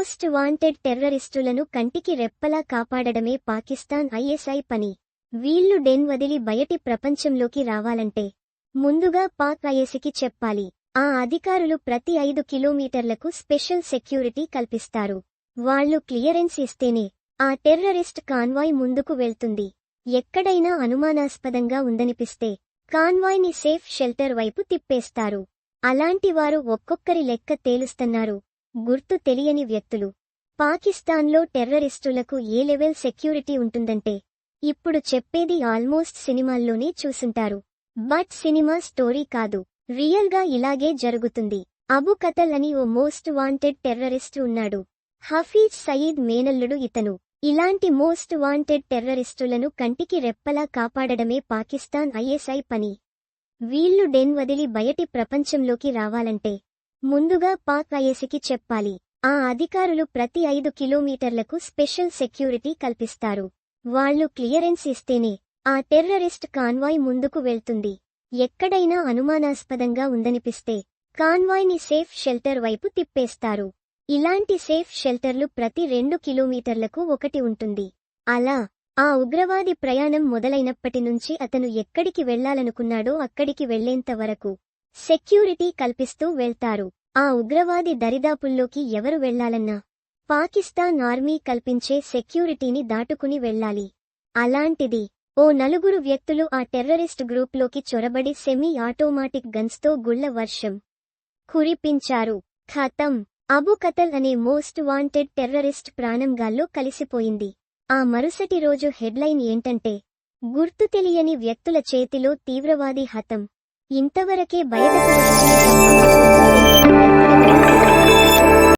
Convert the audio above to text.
Most wanted టెర్రరిస్టులను కంటికి రెప్పలా కాపాడడమే Pakistan ISI పని. వీళ్ళు డెన్ వదిలి బయటి ప్రపంచంలోకి రావాలంటే ముందుగా పాక్ ఐఎస్కి చెప్పాలి. ఆ అధికారులు ప్రతి ఐదు కిలోమీటర్లకు స్పెషల్ సెక్యూరిటీ కల్పిస్తారు. వాళ్ళు క్లియరెన్స్ ఇస్తేనే ఆ టెర్రరిస్ట్ కాన్వాయ్ ముందుకు వెళ్తుంది. ఎక్కడైనా అనుమానాస్పదంగా ఉందనిపిస్తే కాన్వాయ్ని సేఫ్ షెల్టర్ వైపు తిప్పేస్తారు. అలాంటి వారు ఒక్కొక్కరి లెక్క తేలుస్తున్నారు. గుర్తు తెలియని వ్యక్తులు. పాకిస్తాన్లో టెర్రరిస్టులకు ఏ లెవెల్ సెక్యూరిటీ ఉంటుందంటే ఇప్పుడు చెప్పేది ఆల్మోస్ట్ సినిమాల్లోనే చూసుంటారు. బట్ సినిమా స్టోరీ కాదు. రియల్గా ఇలాగే జరుగుతుంది. అబు కతల్ అని ఓ మోస్ట్ వాంటెడ్ టెర్రరిస్ట్ ఉన్నాడు. హఫీజ్ సయీద్ మేనల్లుడు ఇతను. ఇలాంటి మోస్ట్ వాంటెడ్ టెర్రరిస్టులను కంటికి రెప్పలా కాపాడడమే పాకిస్తాన్ ఐఎస్ఐ పని. వీళ్ళు డెన్ వదిలి బయటి ప్రపంచంలోకి రావాలంటే ముందుగా పాక్ ఐఎస్కి చెప్పాలి. ఆ అధికారులు ప్రతి ఐదు కిలోమీటర్లకు స్పెషల్ సెక్యూరిటీ కల్పిస్తారు. వాళ్ళు క్లియరెన్స్ ఇస్తేనే ఆ టెర్రరిస్ట్ కాన్వాయ్ ముందుకు వెళ్తుంది. ఎక్కడైనా అనుమానాస్పదంగా ఉందనిపిస్తే కాన్వాయ్ని సేఫ్ షెల్టర్ వైపు తిప్పేస్తారు. ఇలాంటి సేఫ్ షెల్టర్లు ప్రతి రెండు కిలోమీటర్లకు ఒకటి ఉంటుంది. అలా ఆ ఉగ్రవాది ప్రయాణం మొదలైనప్పటి నుంచి అతను ఎక్కడికి వెళ్ళాలనుకున్నాడో అక్కడికి వెళ్ళేంత వరకు సెక్యూరిటీ కల్పిస్తూ వెళ్తారు. ఆ ఉగ్రవాది దరిదాపుల్లోకి ఎవరు వెళ్ళాలన్నా? పాకిస్తాన్ ఆర్మీ కల్పించే సెక్యూరిటీని దాటుకుని వెళ్ళాలి. అలాంటిది. ఓ నలుగురు వ్యక్తులు ఆ టెర్రరిస్ట్ గ్రూప్లోకి చొరబడి సెమీ ఆటోమాటిక్ గన్స్తో గుళ్ళ వర్షం కురిపించారు. ఖతం. అబు కతల్ అనే మోస్ట్ వాంటెడ్ టెర్రరిస్ట్ ప్రాణంగాల్లో కలిసిపోయింది. ఆ మరుసటి రోజు హెడ్లైన్ ఏంటంటే గుర్తు తెలియని వ్యక్తుల చేతిలో తీవ్రవాది హతం. ఇంతవరకే బయటకు వచ్చిన